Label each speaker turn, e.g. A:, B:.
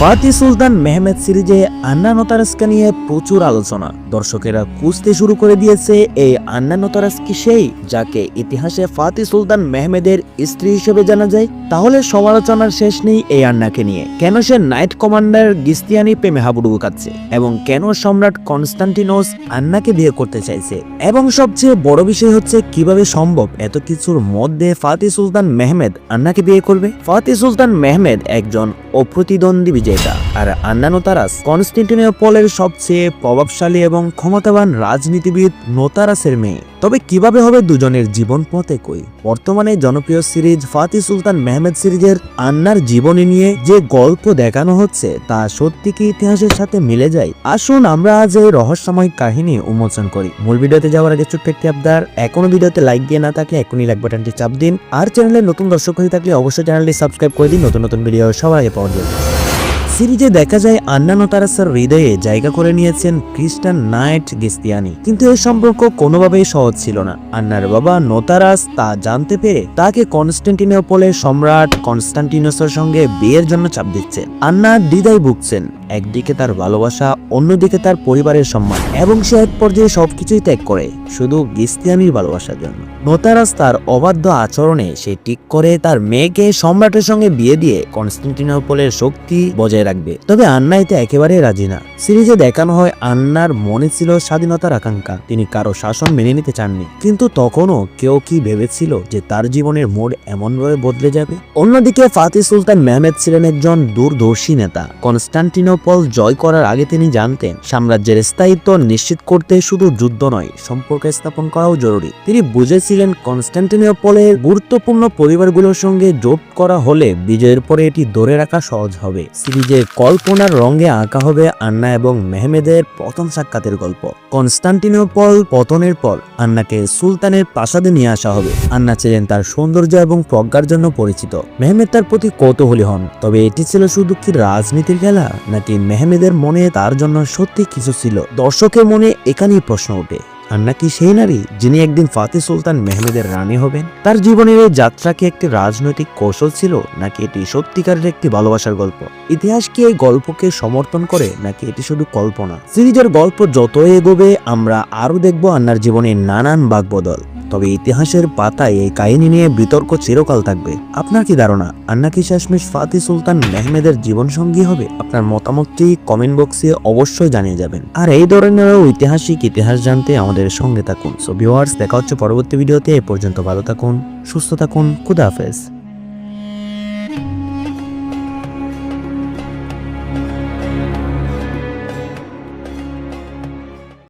A: Fati সুলতান Mehmed সিরিজে আন্না নতারাসকে নিয়ে প্রচুর আলোচনা। দর্শকেরা খুঁজতে শুরু করে দিয়েছে এই আন্না নতারাস কি সেই, যাকে ইতিহাসে ফাতি সুলতান মেহমেদের স্ত্রী হিসেবে জানা যায়? তাহলে সমালোচনার শেষ নেই এই আন্নাকে নিয়ে। কেন সে নাইট কমান্ডার গিস্তিয়ানি প্রেমে হাবুডুবু কাচ্ছে এবং কেন সম্রাট কনস্টান্টিনোস আন্নাকে বিয়ে করতে চাইছে? এবং সবচেয়ে বড় বিষয় হচ্ছে, কীভাবে সম্ভব এত কিছুর মধ্যে ফাতি সুলতান মেহমেদ আন্নাকে বিয়ে করবে? ফাতি সুলতান মেহমেদ একজন অপ্রতিদ্বন্দ্বী বিজেতা। আর আন্না নোতারাস কনস্টান্টিনোপলের সবচেয়ে প্রভাবশালী এবং ক্ষমতাবান রাজনীতিবিদ নোতারাসের মেয়ে। তবে কীভাবে হবে দুজনের জীবন পথে কই? বর্তমানে জনপ্রিয় সিরিজ ফাতি সুলতান মেহমেদ সিরিজের আন্নার জীবনী নিয়ে যে গল্প দেখানো হচ্ছে, তা সত্যি কি ইতিহাসের সাথে মিলে যায়? আসুন আমরা আজ এই রহস্যময় কাহিনী উন্মোচন করি। মূল ভিডিওতে যাওয়ার আগে ছোট্ট একটি আবদার, এখনও ভিডিওতে লাইক দিয়ে না থাকলে এখনই লাইক বাটনটি চাপ দিন। আর চ্যানেলে নতুন দর্শক হয়ে থাকলে অবশ্যই চ্যানেলটি সাবস্ক্রাইব করে দিন, নতুন নতুন ভিডিও সবার আগে পাওয়ার জন্য। সিরিজে দেখা যায় আন্না নোতারাসের হৃদয়ে জায়গা করে নিয়েছেন খ্রিস্টান নাইট গেস্তিয়ানি। কিন্তু এই সম্পর্ক কোনোভাবেই সহজ ছিল না। আন্নার বাবা নোতারাস তা জানতে পেরে তাকে কনস্টান্টিনোপলের সম্রাট কনস্টান্টিনোসের সঙ্গে বিয়ের জন্য চাপ দিচ্ছে। আন্না দ্বিধায় ভুগছেন। একদিকে তার ভালোবাসা, অন্যদিকে তার পরিবারের সম্মান। এবং সে এক পর্যায়ে সবকিছুই ত্যাগ করে, শুধু গিস্তিয়ানির ভালোবাসার জন্য। নোতারাস তার অবাধ্য আচরণে সে ঠিক করে তার মেয়েকে সম্রাটের সঙ্গে বিয়ে দিয়ে কনস্টান্টিনোপলের শক্তি বজায় রাখবে। তবে আন্না এতে একেবারে রাজি না। সিরিজে দেখানো হয়, আন্নার মনে ছিল স্বাধীনতার আকাঙ্ক্ষা। তিনি কারও শাসন মেনে নিতে চাননি। কিন্তু তখনও কেউ কি ভেবেছিল যে তার জীবনের মোড় এমনভাবে বদলে যাবে? অন্যদিকে ফাতি সুলতান মেহমেদ ছিলেন একজন দূরদর্শী নেতা। কনস্টান্টিনোপল জয় করার আগে তিনি জানতেন, সাম্রাজ্যের স্থায়িত্ব নিশ্চিত করতে শুধু যুদ্ধ নয়, সম্পর্ক স্থাপন করাও জরুরি। তিনি বুঝেছিলেন কনস্টান্টিনোপলের গুরুত্বপূর্ণ পরিবারগুলোর সঙ্গে জোট করা হলে বিজয়ের পরে এটি ধরে রাখা সহজ হবে। সিরিজের কল্পনার রঙে আঁকা হবে আন্না এবং মেহমেদের প্রথম সাক্ষাতের গল্প। কনস্টান্টিনোপল পতনের পর আন্নাকে সুলতানের প্রাসাদে নিয়ে আসা হবে। আন্না ছিলেন তার সৌন্দর্য এবং প্রজ্ঞার জন্য পরিচিত। মেহমেদ তার প্রতি কৌতূহলী হন, তবে এটি ছিল শুধু কি রাজনীতির খেলা, নাকি মেহমেদের মনে তার জন্য সত্যি কিছু ছিল? দর্শকের মনে এখানেই প্রশ্ন ওঠে। আন্না নাকি সেই নারী যিনি একদিন ফাতে সুলতান মেহমেদের রানী হবেন? তার জীবনের এই যাত্রা কি একটি রাজনৈতিক কৌশল ছিল, নাকি এটি সত্যিকারের একটি ভালোবাসার গল্প? ইতিহাস কি এই গল্পকে সমর্থন করে, নাকি এটি শুধু কল্পনা? সিরিজের গল্প যত এগোবে, আমরা আরও দেখব আন্নার জীবনের নানান বাকবদল। তবে ইতিহাসের পাতায় এই কাহিনী নিয়ে বিতর্ক চিরকাল থাকবে। আপনার কি ধারণা আন্না কি শেষমেশ ফাতি সুলতান মেহমেদের জীবনসঙ্গী হবে? আপনার মতামতটি কমেন্ট বক্সে অবশ্যই জানিয়ে যাবেন। আর এই ধরনের ঐতিহাসিক ইতিহাস জানতে আমাদের সঙ্গে থাকুন। সো ভিউয়ার্স দেখা হচ্ছে পরবর্তী ভিডিওতে। এ পর্যন্ত ভালো থাকুন, সুস্থ থাকুন, খুদা হাফেজ।